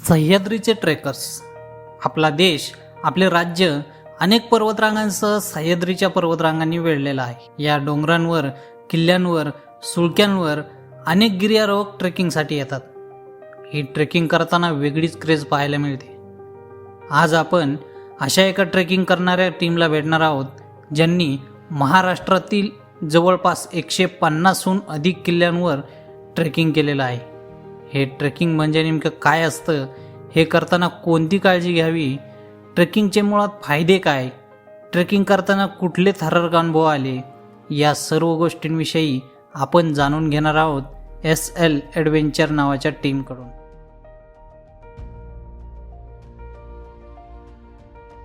सह्याद्रीचे trekkers आपला देश आपले राज्य अनेक पर्वतरांगांसह सह्याद्रीच्या पर्वतरांगांनी वेढलेला आहे. या डोंगरांवर किल्ल्यांवर सुळक्यांवर अनेक गिर्यारोहक ट्रेकिंगसाठी येतात. ही ट्रेकिंग करताना वेगळीच क्रेज पाहायला मिळते. आज आपण अशा एका ट्रेकिंग करणाऱ्या टीमला भेटणार आहोत ज्यांनी महाराष्ट्रातील जवळपास एकशे पन्नासहून अधिक किल्ल्यांवर ट्रेकिंग केलेलं आहे. हे ट्रेकिंग म्हणजे नेमकं काय असतं हे करताना कोणती काळजी घ्यावी ट्रेकिंगचे मुळात फायदे काय ट्रेकिंग करताना कुठले थरारक अनुभव आले या सर्व गोष्टींविषयी आपण जाणून घेणार आहोत एस एल ॲडव्हेंचर नावाच्या टीमकडून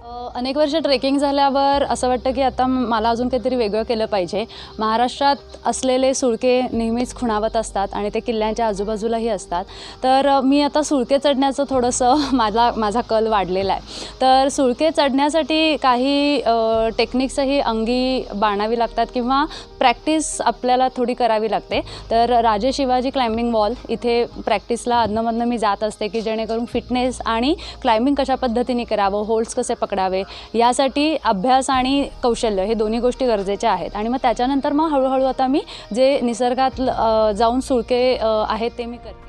अनेक वर्ष ट्रेकिंग झाल्यावर असं वाटतं की आता मला अजून काहीतरी वेगळं केलं पाहिजे. महाराष्ट्रात असलेले सुळके नेहमीच खुणावत असतात आणि ते किल्ल्यांच्या आजूबाजूलाही असतात. तर मी आता सुळके चढण्याचं थोडंसं माझा माझा कल वाढलेला आहे. तर सुळके चढण्यासाठी काही टेक्निक्सही अंगी बाणावी लागतात किंवा प्रॅक्टिस आपल्याला थोडी करावी लागते. तर राजे शिवाजी क्लाइम्बिंग वॉल इथे प्रॅक्टिसला अधनमधनं मी जात असते की जेणेकरून फिटनेस आणि क्लाइम्बिंग कशा पद्धतीने करावं होल्ड्स कसे पकडावे यासाठी अभ्यास आणि कौशल्य हे दोन्ही गोष्टी गरजेच्या आहेत. आणि मग त्याच्यानंतर मग हळूहळू आता मी जे निसर्गात जाऊन सुळके आहेत ते मी करते.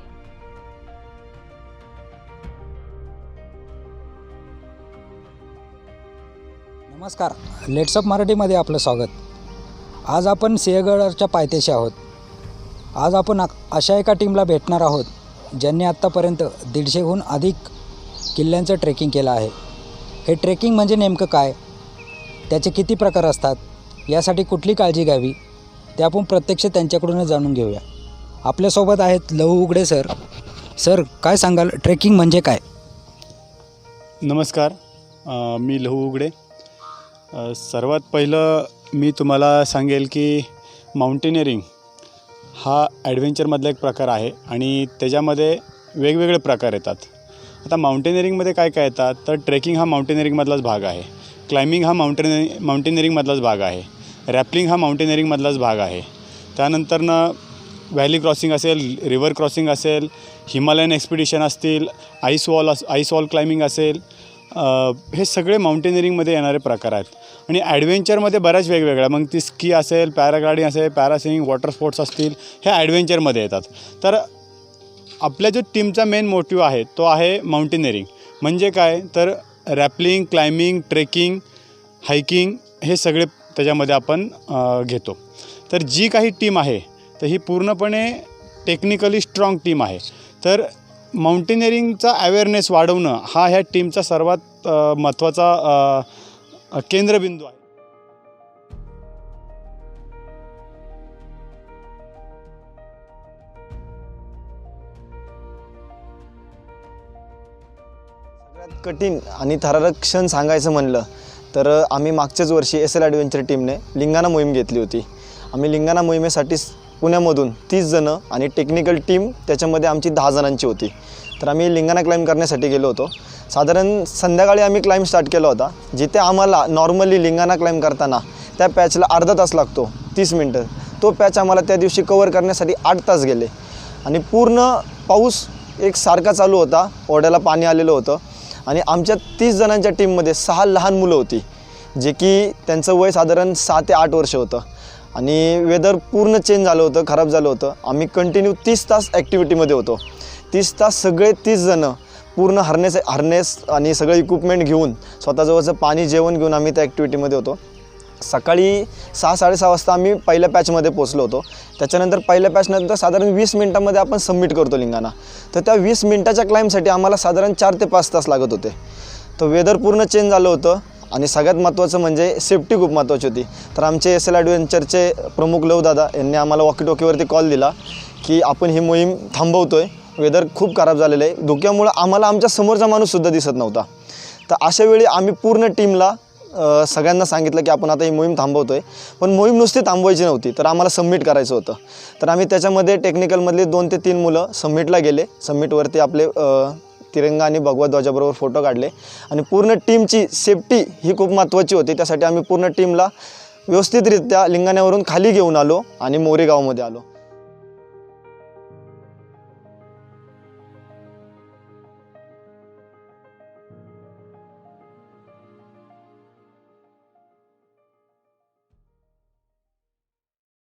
नमस्कार. लेट्सअप मराठीमध्ये आपलं स्वागत. आज आपण सिंहगडच्या पायथ्याशी आहोत. आज आपण अशा एका टीमला भेटणार आहोत ज्यांनी आत्तापर्यंत दीडशेहून अधिक किल्ल्यांचं ट्रेकिंग केलं आहे. हे ट्रेकिंग म्हणजे नेमकं काय? त्याचे किती प्रकार असतात? यासाठी कुठली काळजी घ्यावी? ते आपण प्रत्यक्ष त्यांच्याकडूनच जाणून घेऊया. आपल्यासोबत आहेत लहू उघडे सर. सर काय सांगाल? ट्रेकिंग म्हणजे काय? नमस्कार. मी लहू उघडे सर्वात पहिलं मी तुम्हाला सांगेल की माउंटेनिअरिंग हा ॲडव्हेंचरमधला एक प्रकार आहे आणि त्याच्यामध्ये वेगवेगळे प्रकार येतात. आता माउंटेनिअरिंगमध्ये काय काय येतात? तर ट्रेकिंग हा माउंटेनिअरिंगमधलाच भाग आहे. क्लाइम्बिंग हा माउंटेन माउंटेनिअरिंगमधलाच भाग आहे. रॅपलिंग हा माउंटेनिअरिंगमधलाच भाग आहे. त्यानंतरनं व्हॅली क्रॉसिंग असेल रिव्हर क्रॉसिंग असेल हिमालयन एक्सपिडिशन असतील आईस वॉल अस आईस वॉल क्लाइम्बिंग असेल हे सगळे माउंटेनिअरिंगमध्ये येणारे प्रकार आहेत. आणि ॲडव्हेंचरमध्ये बऱ्याच वेगवेगळ्या मग ती स्की असेल पॅराग्लायडिंग असेल पॅरासेलिंग वॉटर स्पोर्ट्स असतील हे ॲडव्हेंचरमध्ये येतात. तर आपल्या जो टीमचा मेन मोटिव्ह आहे तो आहे माउंटेनिअरिंग म्हणजे काय? तर रॅपलिंग क्लाइम्बिंग ट्रेकिंग हायकिंग हे सगळे त्याच्यामध्ये आपण घेतो. तर जी काही टीम आहे तर ही पूर्णपणे टेक्निकली स्ट्रॉंग टीम आहे. तर माउंटेनिअरिंगचा अवेअरनेस वाढवणं हा ह्या टीमचा सर्वात महत्त्वाचा केंद्रबिंदू आहे. कठीण आणि थरारक क्षण सांगायचं म्हणलं तर आम्ही मागच्याच वर्षी एस एल ॲडव्हेंचर टीमने लिंगाणा मोहीम घेतली होती. आम्ही लिंगाणा मोहिमेसाठी पुण्यामधून तीस जणं आणि टेक्निकल टीम त्याच्यामध्ये आमची दहा जणांची होती. तर आम्ही लिंगाणा क्लाइम करण्यासाठी गेलो होतो. साधारण संध्याकाळी आम्ही क्लाइम स्टार्ट केला होता जिथे आम्हाला नॉर्मली लिंगाणा क्लाइम करताना त्या पॅचला अर्धा तास लागतो तीस मिनटं. तो पॅच आम्हाला त्या दिवशी कवर करण्यासाठी आठ तास गेले. आणि पूर्ण पाऊस एक सारखा चालू होता ओढ्याला पाणी आलेलं होतं. आणि आमच्या तीस जणांच्या टीममध्ये सहा लहान मुलं होती जे की त्यांचं वय साधारण सहा ते आठ वर्ष होतं. आणि वेदर पूर्ण चेंज झालं होतं खराब झालं होतं. आम्ही कंटिन्यू तीस तास ॲक्टिव्हिटीमध्ये होतो. तीस तास सगळे तीस जणं पूर्ण हरनेस हरनेस आणि सगळं इक्विपमेंट घेऊन स्वतःजवळचं पाणी जेवण घेऊन आम्ही त्या ॲक्टिव्हिटीमध्ये होतो. सकाळी सहा साडेसहा वाजता आम्ही पहिल्या पॅचमध्ये पोचलो होतो. त्याच्यानंतर पहिल्या पॅचनंतर साधारण वीस मिनटामध्ये आपण सबमिट करतो लिंगाना तर त्या वीस मिनटाच्या क्लाइमसाठी आम्हाला साधारण चार ते पाच तास लागत होते. तर वेदर पूर्ण चेंज झालं होतं आणि सगळ्यात महत्त्वाचं म्हणजे सेफ्टी खूप महत्त्वाची होती. तर आमचे एस एल ॲडव्हेंचरचे प्रमुख लवदादा यांनी आम्हाला वॉकीटॉकीवरती कॉल दिला की आपण ही मोहीम थांबवतो आहे वेदर खूप खराब झालेलं आहे. धुक्यामुळं आम्हाला आमच्या समोरचा माणूससुद्धा दिसत नव्हता. तर अशावेळी आम्ही पूर्ण टीमला सगळ्यांना सांगितलं की आपण आता ही मोहीम थांबवतो आहे पण मोहीम नुसती थांबवायची नव्हती तर आम्हाला सबमिट करायचं होतं. तर आम्ही त्याच्यामध्ये टेक्निकलमधले दोन ते तीन मुलं सबमिटला गेले. सबमिटवरती आपले तिरंगा आणि भगवा ध्वजाबरोबर फोटो काढले. आणि पूर्ण टीमची सेफ्टी ही खूप महत्त्वाची होती. त्यासाठी आम्ही पूर्ण टीमला व्यवस्थितरित्या लिंगाण्यावरून खाली घेऊन आलो आणि मोरेगावमध्ये आलो.